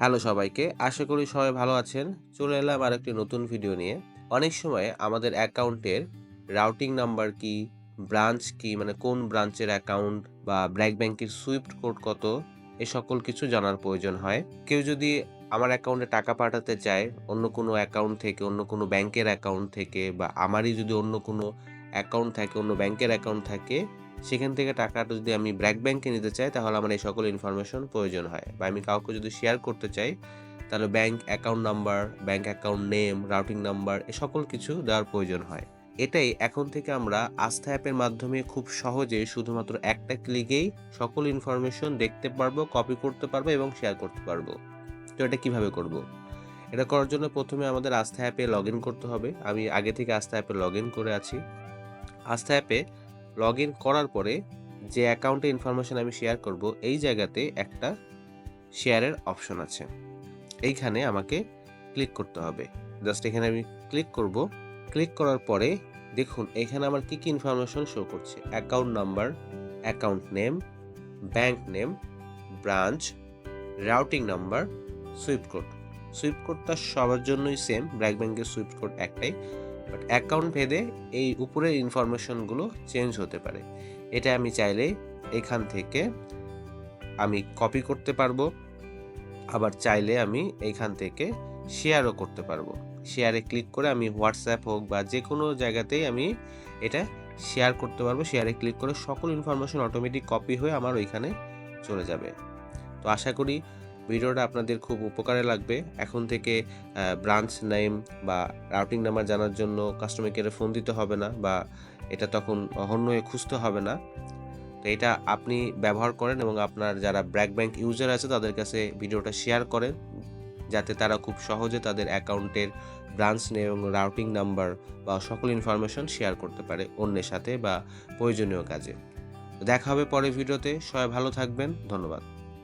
Hello সবাইকে, আশা করি সবাই ভালো আছেন। চলে এলাম আর একটি নতুন ভিডিও নিয়ে। অনেক সময় আমাদের অ্যাকাউন্টের রাউটিং নাম্বার কি ব্রাঞ্চ কি মানে কোন ব্রাঞ্চের অ্যাকাউন্ট বা ব্র্যাক ব্যাংকের সুইফট কোড কত, এ সকল কিছু জানার প্রয়োজন হয়। কেউ যদি আমার অ্যাকাউন্টে টাকা পাঠাতে চায়, অন্য কোনো অ্যাকাউন্ট থেকে, অন্য কোনো ব্যাংকের অ্যাকাউন্ট থেকে বা আমারই যদি অন্য কোনো অ্যাকাউন্ট থাকে, অন্য ব্যাংকের অ্যাকাউন্ট থাকে সেখান থেকে টাকাটা যদি আমি ব্র্যাক ব্যাংকে নিতে চাই, তাহলে আমার এই সকল ইনফরমেশন প্রয়োজন হয়। বা আমি কাউকে যদি শেয়ার করতে চাই, তাহলে bank account number bank account name routing number এ সকল কিছু দেওয়ার প্রয়োজন হয়। এটাই এখন থেকে আমরা আস্থা অ্যাপের মাধ্যমে খুব সহজে শুধুমাত্র একটা ক্লিকেই সকল ইনফরমেশন দেখতে পারব কপি করতে পারব এবং শেয়ার করতে পারব। তো এটা কীভাবে করব? এটা করার জন্য প্রথমে আমাদের আস্থা অ্যাপে লগ করতে হবে। আমি আগে থেকে আস্থা অ্যাপে লগ করে আছি। আস্থা অ্যাপে লগ ইন করার পরে যে অ্যাকাউন্টে ইনফরমেশন আমি শেয়ার করব, এই জায়গাতে একটা শেয়ারের অপশন আছে। এইখানে আমাকে ক্লিক করতে হবে। জাস্ট এখানে আমি ক্লিক করব। ক্লিক করার পরে দেখুন, এখানে আমার কি কি ইনফরমেশন শো করছে? Account number account name bank name branch routing number swift code swift কোডটা সবার জন্যই সেম ব্র্যাক ব্যাংকের সুইফট কোড একটাই। বাট অ্যাকাউন্ট ভেদে এই উপরের ইনফরমেশনগুলো চেঞ্জ হতে পারে। এটা আমি চাইলে এখান থেকে আমি কপি করতে পারব, আবার চাইলে আমি এখান থেকে শেয়ারও করতে পারব। শেয়ারে ক্লিক করে আমি হোয়াটসঅ্যাপ হোক বা যে কোনো জায়গাতেই আমি এটা শেয়ার করতে পারব। শেয়ারে ক্লিক করে সকল ইনফরমেশন অটোমেটিক কপি হয়ে আমার ওইখানে চলে যাবে। তো আশা করি ভিডিওটা আপনাদের খুব উপকারে লাগবে। এখন থেকে ব্রাঞ্চ নেম বা রাউটিং নাম্বার জানার জন্য কাস্টমার কেয়ারে ফোন দিতে হবে না বা এটা তখন অন্য হয়ে খুঁজতে হবে না। তো এটা আপনি ব্যবহার করেন এবং আপনার যারা ব্র্যাক ব্যাংক ইউজার আছে তাদের কাছে ভিডিওটা শেয়ার করেন, যাতে তারা খুব সহজে তাদের অ্যাকাউন্টের ব্রাঞ্চ এবং রাউটিং নাম্বার বা সকল ইনফরমেশন শেয়ার করতে পারে অন্যের সাথে বা প্রয়োজনীয় কাজে। দেখা হবে পরের ভিডিওতে। সবাই ভালো থাকবেন। ধন্যবাদ।